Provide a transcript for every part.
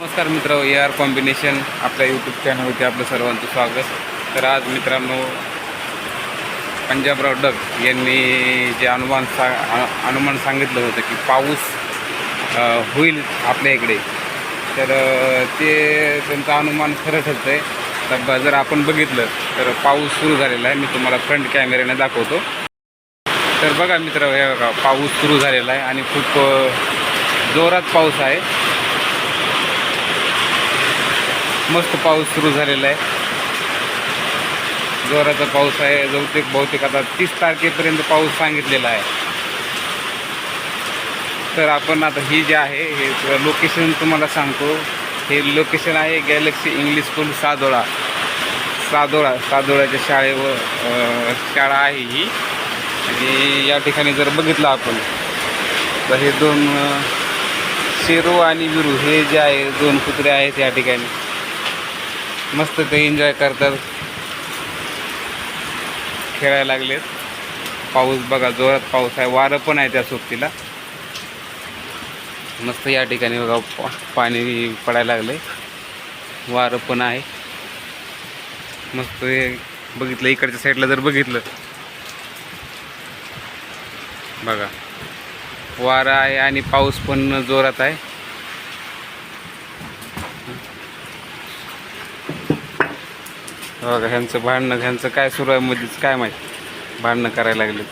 नमस्कार मित्र A R combination आपल्या यूट्यूब चॅनलवरती आपलं सर्वांचं स्वागत. तर आज मित्रांनो पंजाबराव डग यांनी जे अनुमान सा अनुमान सांगितलं होतं की पाऊस होईल आपल्या इकडे. तर ते त्यांचं अनुमान खरं ठरतं आहे. तर जर आपण बघितलं तर पाऊस सुरू झालेला आहे. मी तुम्हाला फ्रंट कॅमेऱ्याने दाखवतो. तर बघा मित्र हे बघा पाऊस सुरू झालेला आहे आणि खूप जोरात पाऊस आहे. मस्त पाऊस सुरू झालेला आहे. जोराचा पाऊस आहे. बहुतेक बहुतेक आता तीस तारखेपर्यंत पाऊस सांगितलेला आहे. तर आपण आता ही जे आहे हे लोकेशन तुम्हाला सांगतो. हे लोकेशन आहे Galaxy English school Sadola. Sadola सादोळ्याच्या शाळेवर शाळा आहे ही. आणि या ठिकाणी जर बघितलं आपण तर हे दोन शेरू आणि विरू हे जे आहे दोन कुत्रे आहेत या ठिकाणी. मस्त ते एन्जॉय करतात. खेळायला लागलेत. पाऊस बघा जोरात पाऊस आहे. वारं पण आहे त्या सोबतीला मस्त या ठिकाणी बघा पा- पाणी पडायला लागले वारं पण आहे. मस्त हे बघितलं इकडच्या साईडला जर बघितलं. बघा. वारं आहे आणि पाऊस पण जोरात आहे. बघा ह्यांचं भांडणं ह्यांचं काय सुरू आहे मध्येच काय माहीत? भांडणं करायला लागले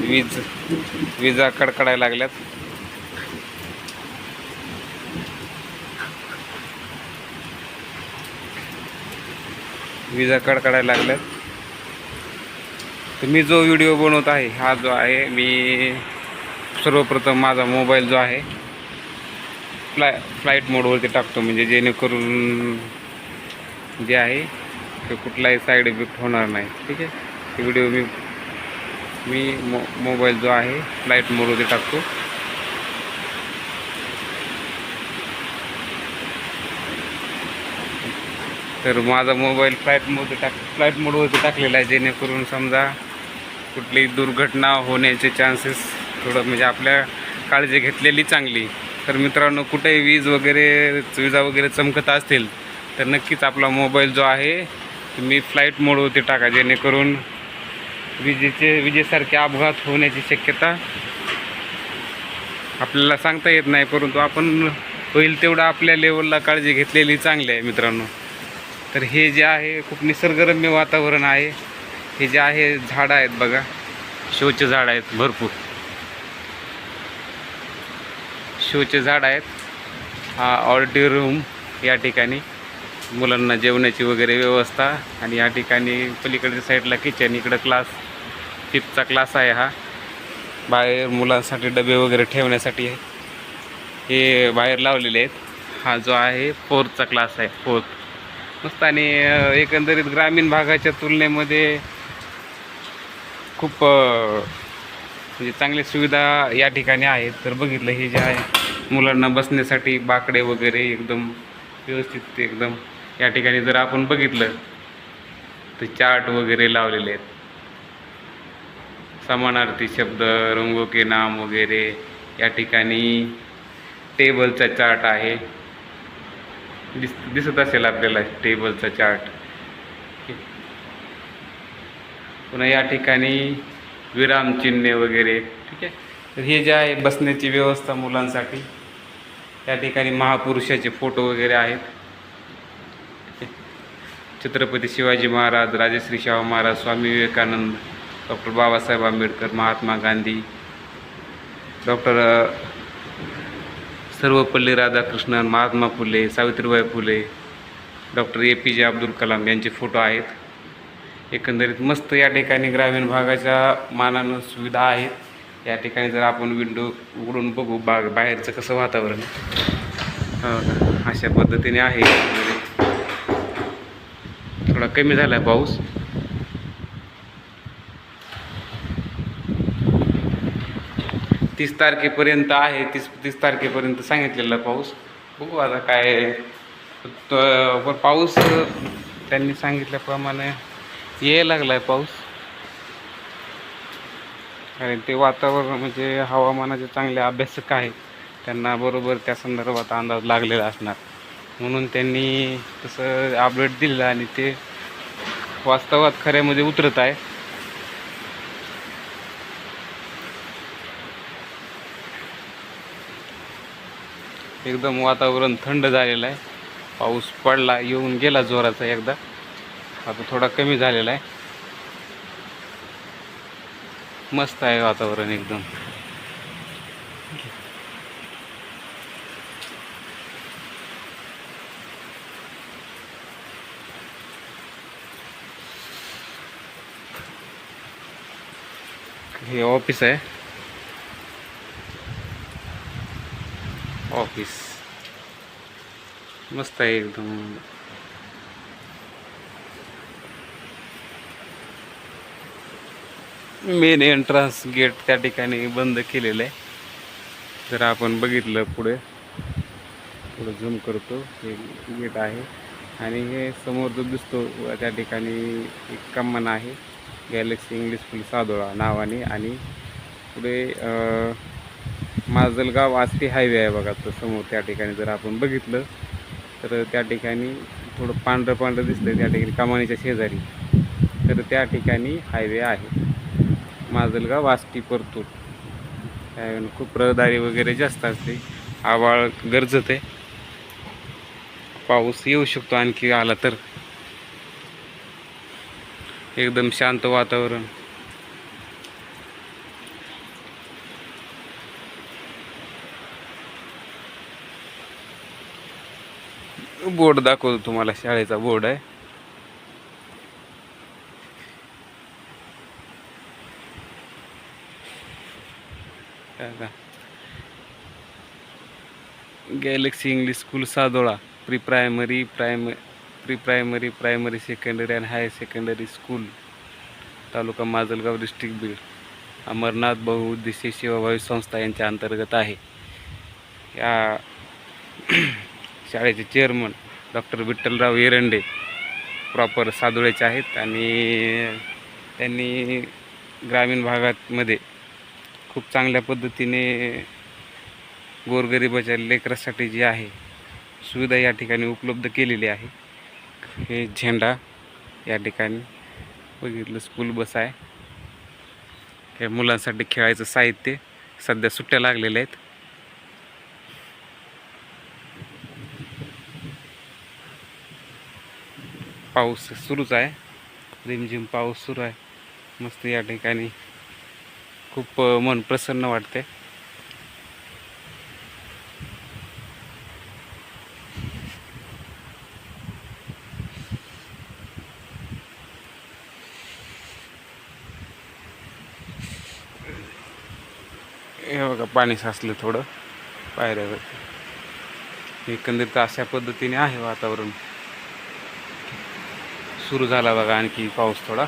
वीज विजा कडकडायला लागल्यात. विजा कडकडायला लागल्यात. तर मी जो व्हिडिओ बनवत आहे हा जो आहे मी सर्वप्रथम माझा मोबाईल जो आहे फ्लाय फ्लाईट मोडवरती टाकतो म्हणजे जेणेकरून जे आहे ते कुठलाही साईड इफेक्ट होणार नाही. ठीक आहे? ते व्हिडिओ मी मी मो मोबाईल जो आहे फ्लाईट मोडवरती टाकतो. तर माझा मोबाईल फ्लाईट मोडवरती टाक फ्लाईट मोडवरती टाकलेला आहे जेणेकरून समजा कुठली दुर्घटना होण्याचे चान्सेस थोडं म्हणजे आपल्या काळजी घेतलेली चांगली. तर मित्रांनो कुठेही वीज वगैरे विजा वगैरे चमकत असतील तर नक्कीच आपला मोबाईल जो आहे तुम्ही फ्लाईट मोडवरती टाका जेणेकरून विजेचे विजेसारखे अपघात होण्याची शक्यता आपल्याला सांगता येत नाही परंतु आपण होईल तेवढं आपल्या लेवलला काळजी घेतलेली चांगली आहे मित्रांनो. तर हे जे आहे खूप निसर्गरम्य वातावरण आहे. हे जे आहे झाडं आहेत बघा. शोचे झाडं आहेत भरपूर. शोचे झाड आहेत. हा ऑडिटोरियम या ठिकाणी. मुलांना जेवणाची वगैरे व्यवस्था आणि या ठिकाणी पलीकडच्या साईडला किचन इकडं क्लास फिफ्थचा क्लास आहे हा. बाहेर मुलांसाठी डबे वगैरे ठेवण्यासाठी हे बाहेर लावलेले आहेत. हा जो आहे फोर्थचा क्लास आहे फोर्थ मस्त आणि एकंदरीत ग्रामीण भागाच्या तुलनेमध्ये खूप म्हणजे चांगली सुविधा या ठिकाणी आहेत. तर बघितलं हे जे आहे मुलांना बसण्यासाठी बाकडे वगैरे एकदम व्यवस्थित एकदम या ठिकाणी जर आपण बघितलं तर चार्ट वगैरे लावलेले आहेत. समानार्थी शब्द रंगो के नाम वगैरे या ठिकाणी टेबलचा चार्ट आहे. दिस दिसत असेल आपल्याला टेबलचा चार्ट पुन्हा या ठिकाणी विरामचिन्हे वगैरे ठीक आहे? तर हे जे आहे बसण्याची व्यवस्था मुलांसाठी. या ठिकाणी महापुरुषाचे फोटो वगैरे आहेत. Chhatrapati Shivaji Maharaj Rajarshi Shahu Maharaj Swami Vivekananda doctor Babasaheb Ambedkar Mahatma Gandhi doctor Sarvepalli Radhakrishnan Mahatma Phule Savitribai Phule doctor A P J Abdul Kalam यांचे फोटो आहेत. एकंदरीत मस्त या ठिकाणी ग्रामीण भागाच्या मानानं सुविधा आहेत. या ठिकाणी जर आपण विंडो उघडून बघू बाग बाहेरचं कसं वातावरण. हो का? अशा पद्धतीने आहे. थोडा कमी झाला आहे पाऊस. तीस तारखेपर्यंत आहे तीस तीस तारखेपर्यंत सांगितलेला पाऊस. बघू आता काय पाऊस त्यांनी सांगितल्याप्रमाणे यायला लागला आहे पाऊस. कारण ते वातावरण म्हणजे हवामानाचे चांगले अभ्यासक आहेत त्यांना बरोबर त्या संदर्भात अंदाज लागलेला असणार. म्हणून त्यांनी तसं अपडेट दिलं आणि ते वास्तवात खऱ्यामध्ये उतरत आहे. एकदम वातावरण थंड झालेलं आहे. पाऊस पडला येऊन गेला जोराचा एकदा. आता थोडा कमी झालेला आहे. मस्त आहे वातावरण एकदम. हे ऑफिस आहे. ऑफिस. मस्त आहे एकदम. मेन एंट्रन्स गेट त्या ठिकाणी बंद केलेलं आहे. जर आपण बघितलं पुढे. थोडं झूम करतो. हे गेट आहे. आणि हे समोर जो दिसतो त्या ठिकाणी एक कमान आहे. गॅलेक्सी इंग्लिश स्कूल सादोळा नावाने. आणि पुढे माजलगाव आस्ती हायवे आहे बघा तो समोर. त्या ठिकाणी जर आपण बघितलं तर त्या ठिकाणी थोडं पांढरं पांढरं दिसतं त्या ठिकाणी कमानीच्या शेजारी. तर त्या ठिकाणी हायवे आहे. माजलगाव वास्ती परतूर. काय खूप रहदारी वगैरे जास्त असते. आवाळ गरजत आहे. पाऊस येऊ शकतो आणखी आला तर. एकदम शांत वातावरण. बोर्ड दाखवतो तुम्हाला शाळेचा बोर्ड आहे. का Galaxy English school Sadola pre primary prim pre primary primary secondary and higher secondary school taluka Majalgaon district Beed Amarnath बहुउद्देशीय सेवाभावी संस्था यांच्या अंतर्गत आहे. या शाळेचे chairman doctor Vitthalrao Erande proper सादोळ्याचे आहेत आणि त्यांनी ग्रामीण भागातमध्ये खूप चांगल्या पद्धतीने गोरगरिबाच्या लेकरासाठी जी आहे सुविधा या ठिकाणी उपलब्ध केलेली आहे. हे झेंडा या ठिकाणी बघितलं स्कूल बस आहे. हे मुलांसाठी खेळायचं साहित्य सध्या सुट्ट्या लागलेल्या आहेत. पाऊस सुरूच आहे. रिमझिम पाऊस सुरू आहे. मस्त या ठिकाणी खूप मन प्रसन्न वाटते हे बघा पाणी साचलं थोडं. पायऱ्यावर एकंदरीत अशा पद्धतीने आहे वातावरण. सुरू झाला बघा आणखी पाऊस थोडा.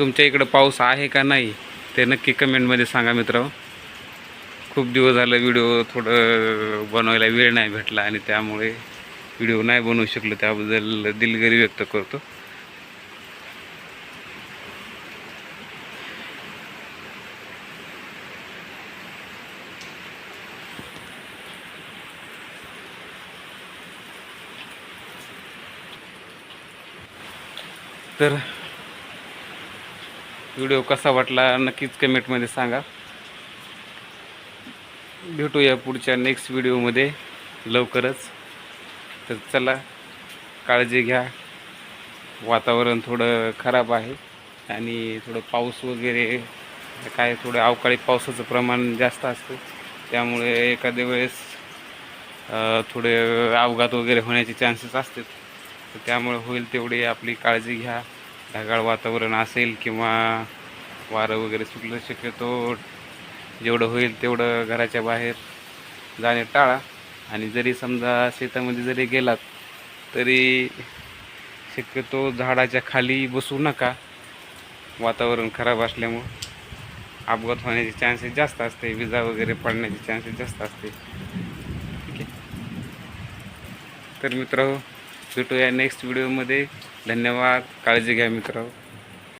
तुमच्या इकडं पाऊस आहे का नाही ते नक्की कमेंटमध्ये सांगा मित्र खूप दिवस झालं व्हिडिओ थोडं बनवायला वेळ नाही भेटला आणि त्यामुळे व्हिडिओ नाही बनवू शकलो त्याबद्दल दिलगिरी व्यक्त करतो. तर व्हिडिओ कसा वाटला नक्कीच कमेंटमध्ये सांगा. भेटूया पुढच्या नेक्स्ट व्हिडिओमध्ये लवकरच. तर चला काळजी घ्या. वातावरण थोडं खराब आहे आणि थोडं पाऊस वगैरे काय थोडं अवकाळी पावसाचं प्रमाण जास्त असतं. त्यामुळे एखाद्या वेळेस थोडे अपघात वगैरे होण्याचे चान्सेस असतात. तर त्यामुळे होईल तेवढी आपली काळजी घ्या. ढगाळ वातावरण असेल किंवा वारं वगैरे सुटलं शक्यतो जेवढं होईल तेवढं घराच्या बाहेर जाणे टाळा. आणि जरी समजा शेतामध्ये जरी गेलात तरी शक्यतो झाडाच्या खाली बसू नका. वातावरण खराब असल्यामुळं अपघात होण्याचे चान्सेस जास्त असते विजा वगैरे पडण्याचे चान्सेस जास्त असते. ठीक आहे. तर मित्र भेटूया नेक्स्ट व्हिडिओमध्ये धन्यवाद. काळजी घ्या मित्र